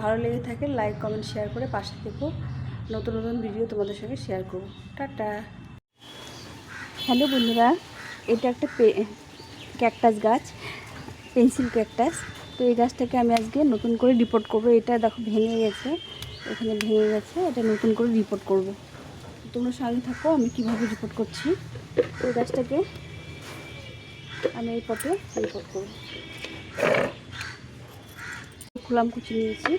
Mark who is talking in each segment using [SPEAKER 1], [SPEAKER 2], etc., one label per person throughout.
[SPEAKER 1] ভালো লেগে থাকে লাইক কমেন্ট শেয়ার করে পাশে থেকো। নতুন নতুন ভিডিও তোমাদের সঙ্গে শেয়ার করব। টাটা। হ্যালো বন্ধুরা, এটা একটা ক্যাকটাস গাছ পেন্সিল ক্যাকটাস তো এই গাছটাকে আমি আজকে নতুন করে রিপোর্ট করব। এটা দেখো ভেঙে গেছে, এখানে ভেঙে গেছে, এটা নতুন করে রিপোর্ট করব। তোমরা সঙ্গে থাকো, আমি কীভাবে রিপোর্ট করছি? এই গাছটাকে আমি এই পটে রিপোর্ট করব। খুলাম কুচি নিয়েছি।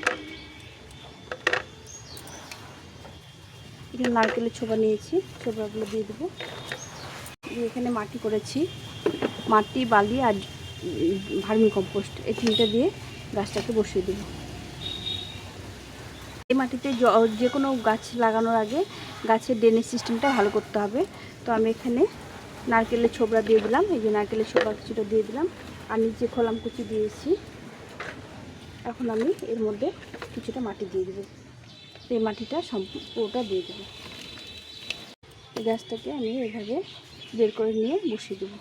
[SPEAKER 1] এখানে নারকেলের ছোবা নিয়েছি ছোবাগুলো দিয়ে দেবো। দিয়ে এখানে মাটি করেছি। মাটি, বালি আর ভার্মি কম্পোস্ট। এই তিনটা দিয়ে গাছটাকে বসিয়ে দেবো। এই মাটিতে যে কোনো গাছ লাগানোর আগে গাছের ড্রেনেজ সিস্টেমটা ভালো করতে হবে। তো আমি এখানে নারকেলের ছোবড়া দিয়ে দিলাম। এই যে নারকেলের ছোবড়া কিছুটা দিয়ে দিলাম। আর নিচে খোলাম কুচি দিয়েছি। এখন আমি এর মধ্যে কিছুটা মাটি দিয়ে দেবো। এই মাটিটা সম্পূর্ণটা দিয়ে দেবো। এই গাছটাকে আমি এভাবে বের করে নিয়ে বসিয়ে দেবো।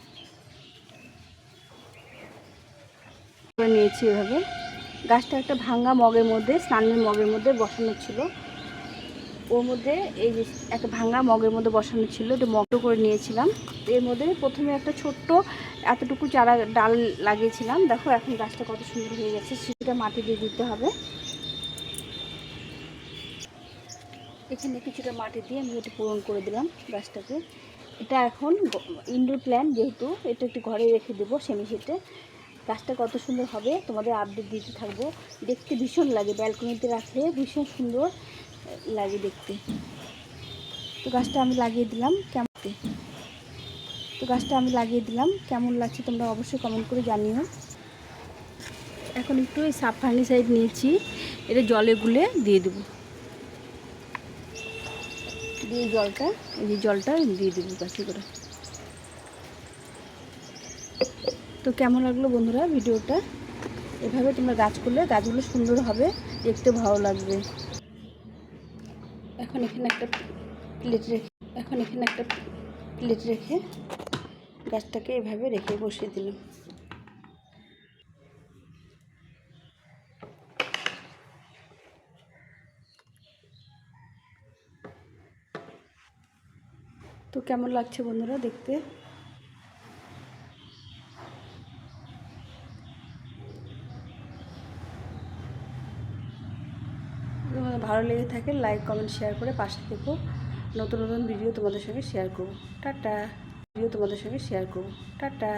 [SPEAKER 1] করে নিয়েছি এভাবে। গাছটা একটা ভাঙ্গা মগের মধ্যে, স্নানের মগের মধ্যে বসানো ছিল। ওর মধ্যে এই যে একটা ভাঙ্গা মগের মধ্যে বসানো ছিল, এটা মগটো করে নিয়েছিলাম। এর মধ্যে প্রথমে একটা ছোট্ট এতটুকু চারা ডাল লাগিয়েছিলাম, দেখো এখন গাছটা কত সুন্দর হয়ে গেছে, সেটা মাটি দিয়ে দিতে হবে। এখানে কিছুটা মাটি দিয়ে আমি এটা পূরণ করে দিলাম গাছটাকে। এটা এখন ইনডোর প্ল্যান যেহেতু, এটা একটু ঘরে রেখে দেবো সেমি সেটে গাছটা কত সুন্দর হবে, তোমাদের আপডেট দিতে থাকব। দেখতে ভীষণ লাগে ব্যালকনিতে রাখলে ভীষণ সুন্দর লাগে দেখতে। তো গাছটা আমি লাগিয়ে দিলাম, কেমন? তো গাছটা আমি লাগিয়ে দিলাম। কেমন লাগছে তোমরা অবশ্যই কমেন্ট করে জানিও। এখন একটু এই সাব ফার্নিসাইড নিয়েছি। এটা জলে গুলে দিয়ে দেবো। দিয়ে জলটা, এই যে জলটা দিয়ে দেবো গাছে করে। তো কেমন লাগল বন্ধুরা ভিডিওটা? এভাবে তোমরা গাছ করলে গাছগুলো সুন্দর হবে, দেখতে ভালো লাগবে। এখন এখানে একটা প্লেট রেখে, এখন এখানে একটা প্লেট রেখে গাছটাকে এভাবে রেখে বসিয়ে দিলাম। তো কেমন লাগছে বন্ধুরা দেখতে? ভালো লেগে থাকে লাইক কমেন্ট শেয়ার করে পাশে থেকো। নতুন নতুন ভিডিও তোমাদের সঙ্গে শেয়ার করব। টাটা! ভিডিও তোমাদের সঙ্গে শেয়ার করব। টাটা।